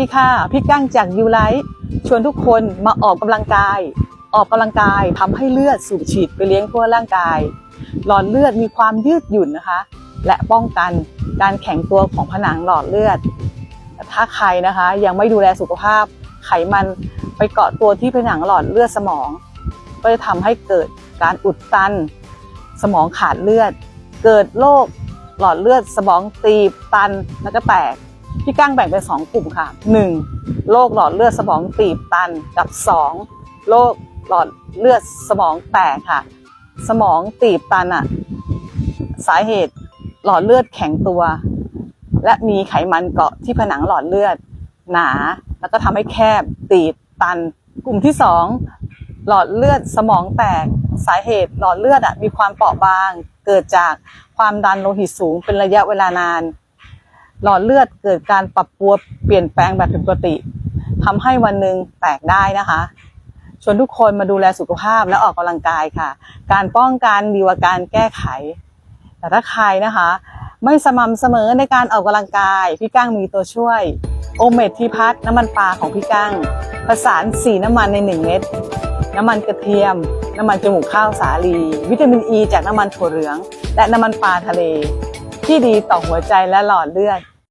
ดีค่ะ พี่กั้งจากยูไลท์ชวนทุกคนมาออกกำลังกาย ออกกำลังกายทำให้เลือดสูบฉีดไปเลี้ยงทั่วร่างกาย หลอดเลือดมีความยืดหยุ่นนะคะ และป้องกันการแข็งตัวของผนังหลอดเลือด ถ้าใครนะคะยังไม่ดูแลสุขภาพ ไขมันไปเกาะตัวที่ผนังหลอดเลือดสมอง ก็จะทำให้เกิดการอุดตัน สมองขาดเลือด เกิดโรคหลอดเลือดสมองตีบตันแล้วก็แตก พี่ก้างแบ่งเป็นสองกลุ่มค่ะ 1. โรคหลอดเลือดสมองตีบตันกับ 2. โรคหลอดเลือดสมองแตกค่ะ สมองตีบตันอะสาเหตุหลอดเลือดแข็งตัว และมีไขมันเกาะที่ผนังหลอดเลือด หนา แล้วก็ทำให้แคบตีบตัน กลุ่มที่2หลอดเลือดสมองแตกสาเหตุหลอดเลือดอะมีความเปราะบาง เกิดจากความดันโลหิตสูงเป็นระยะเวลานาน หลอดเลือดเกิดการปรับตัวเปลี่ยนแปลงแบบผิดปกติทำให้วันหนึ่งแตกได้นะคะชวนทุกคนมาดูแลสุขภาพและออกกำลังกายค่ะ การป้องกันดีกว่าการแก้ไข แต่ถ้าใครนะคะ ไม่สม่ำเสมอในการออกกำลังกาย พี่ก้างมีตัวช่วย โอเมทที่พัดน้ำมันปลาของพี่ก้างผสานสีน้ำมันใน 1 เม็ดน้ำมันกระเทียม น้ำมันจมูกข้าวสาลี วิตามินอ e ีจากน้ำมันถั่วเหลือง และน้ำมันปลาทะเล ที่ดีต่อหัวใจและหลอดเลือด